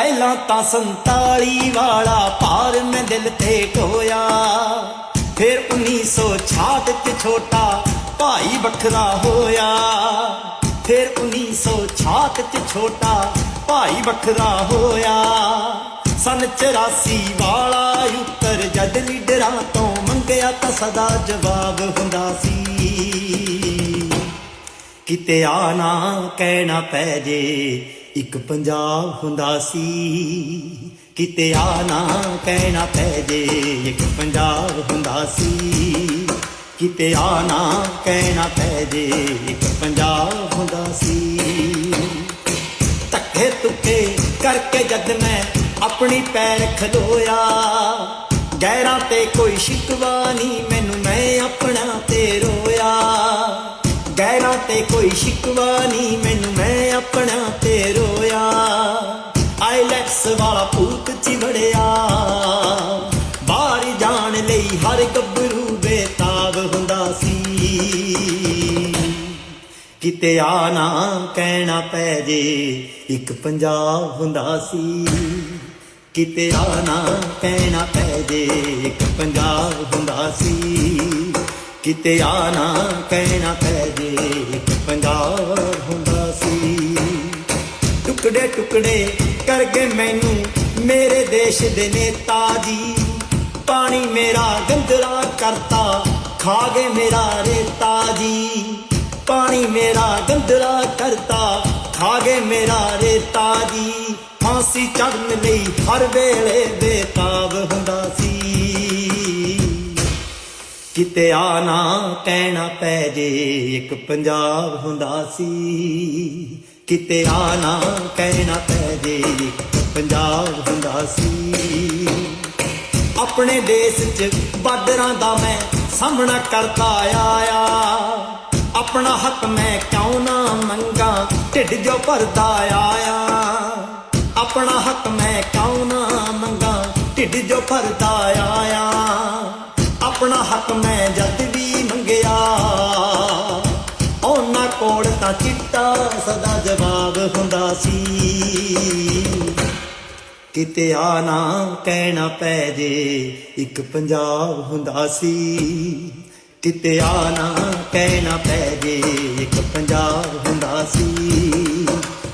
ਪਹਿਲਾਂ ਤਾਂ 47 ਵਾਲਾ ਭਾਰ ਮੈਂ ਦਿਲ ਤੇ ਢੋਇਆ ਫਿਰ 1966 ਚ ਛੋਟਾ ਭਾਈ ਵੱਖਰਾ ਹੋਇਆ। ਫਿਰ 1966 ਚ ਛੋਟਾ ਭਾਈ ਵੱਖਰਾ ਹੋਇਆ। ਸਨ 84 ਵਾਲਾ ਉੱਤਰ ਜਦ ਲੀਡਰਾਂ ਤੋਂ ਮੰਗਿਆ ਤਾਂ ਸਦਾ ਜਵਾਬ ਹੁੰਦਾ ਸੀ। ਕਿਤੇ ਆ ਨਾ ਕਹਿਣਾ ਪੈ ਜੇ ਇੱਕ ਪੰਜਾਬ ਹੁੰਦਾ ਸੀ, ਕਿਤੇ ਆ ਨਾ ਕਹਿਣਾ ਪੈ ਜੇ। ਇੱਕ ਪੰਜਾਬ ਹੁੰਦਾ ਸੀ, ਕਿਤੇ ਆ ਨਾ ਕਹਿਣਾ ਪੈ ਜੇ। ਇੱਕ ਪੰਜਾਬ ਹੁੰਦਾ ਸੀ। ਧੱਕੇ ਤੁੱਕੇ ਕਰਕੇ ਜਦ ਮੈਂ ਆਪਣੀ ਪੈਰ ਖਲੋਇਆ ਗੈਰਾਂ ਤੇ ਕੋਈ ਸ਼ਿਕਵਾ ਨਹੀਂ, ਮੈਨੂੰ ਮੈਂ ਆਪਣਾ ਤੇ ਰੋਇਆ। ਗੈਰਾਂ ਤੇ ਕੋਈ ਸ਼ਿਕਵਾ ਨਹੀਂ, ਮੈਨੂੰ ਮੈਂ ਆਪਣਾ ਲਈ ਗੱਭਰੂ ਬੇਤਾਬ ਹੁੰਦਾ ਸੀ। ਕਿਤੇ ਆ ਨਾ ਕਹਿਣਾ ਪੈ ਜੇ, ਇੱਕ ਪੰਜਾਬ ਹੁੰਦਾ ਸੀ। ਕਿਤੇ ਆ ਨਾ ਕਹਿਣਾ ਪੈ ਜੇ, ਇੱਕ ਪੰਜਾਬ ਹੁੰਦਾ ਸੀ। ਕਿਤੇ ਆ ਨਾ ਕਹਿਣਾ ਪੈ ਜੇ, ਇੱਕ ਪੰਜਾਬ ਹੁੰਦਾ ਸੀ। ਟੁਕੜੇ ਟੁਕੜੇ ਕਰਕੇ ਮੈਨੂੰ ਮੇਰੇ ਦੇਸ਼ ਦੇ ਨੇਤਾ ਜੀ ਪਾਣੀ ਮੇਰਾ ਗੰਦਲਾ ਕਰਤਾ, ਖਾ ਗਏ ਮੇਰਾ ਰੇਤਾ ਜੀ। ਪਾਣੀ ਮੇਰਾ ਗੰਦਲਾ ਕਰਤਾ, ਖਾ ਗਏ ਮੇਰਾ ਰੇਤਾ ਜੀ। ਫਾਂਸੀ ਚੜਨ ਲਈ ਹਰ ਵੇਲੇ ਬੇਤਾਬ ਹੁੰਦਾ ਸੀ। ਕਿਤੇ ਆ ਨਾ ਕਹਿਣਾ ਪੈ ਜੇ, ਇੱਕ ਪੰਜਾਬ ਹੁੰਦਾ ਸੀ। ਕਿਤੇ ਆ ਨਾ ਕਹਿਣਾ ਪੈ ਜੇ, ਇੱਕ ਪੰਜਾਬ ਆਪਣੇ ਦੇਸ਼ 'ਚ ਬਾਰਡਰਾਂ ਦਾ ਮੈਂ ਸਾਹਮਣਾ ਕਰਦਾ ਆਇਆ। ਆਪਣਾ ਹੱਕ ਮੈਂ ਕਿਉਂ ਨਾ ਮੰਗਾ? ਢਿੱਡ ਜੋ ਭਰਦਾ ਆਇਆ। ਆਪਣਾ ਹੱਕ ਮੈਂ ਕਿਉਂ ਨਾ ਮੰਗਾ? ਢਿੱਡ ਜੋ ਭਰਦਾ ਆਇਆ। ਆਪਣਾ ਹੱਕ ਮੈਂ ਜਦ ਵੀ ਮੰਗਿਆ। ਉਹਨਾਂ ਕੋਲ ਤਾਂ ਚਿੱਟਾ ਸਦਾ ਜਵਾਬ ਹੁੰਦਾ ਸੀ। ਕਿਤੇ ਆ ਨਾ ਕਹਿਣਾ ਪੈ ਜੇ, ਇੱਕ ਪੰਜਾਬ ਹੁੰਦਾ ਸੀ। ਕਿਤੇ ਆ ਨਾ ਕਹਿਣਾ ਪੈ ਜੇ, ਇੱਕ ਪੰਜਾਬ ਹੁੰਦਾ ਸੀ।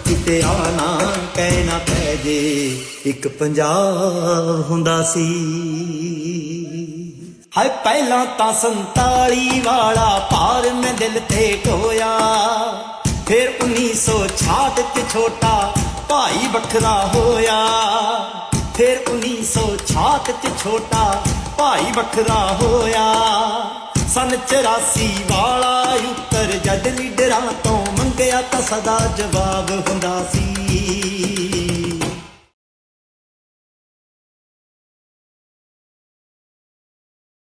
ਕਿਤੇ ਆ ਨਾ ਕਹਿਣਾ ਪੈ ਜੇ, ਇੱਕ ਪੰਜਾਬ ਹੁੰਦਾ ਸੀ। ਹਾਏ, ਪਹਿਲਾਂ ਤਾਂ 47 ਵਾਲਾ ਭਾਰ ਮੈਂ ਦਿਲ ਤੇ ਟੋਇਆ, ਫਿਰ 1966 ਚ ਛੋਟਾ ਭਾਈ ਵੱਖਰਾ ਹੋਇਆ। ਫਿਰ 1966 ਚ ਛੋਟਾ ਭਾਈ ਵੱਖਰਾ ਹੋਇਆ। ਸਨ 84 ਵਾਲਾ ਉੱਤਰ ਜਦ ਲੀਡਰਾਂ ਤੋਂ ਮੰਗਿਆ ਤਾਂ ਸਦਾ ਜਵਾਬ ਹੁੰਦਾ ਸੀ।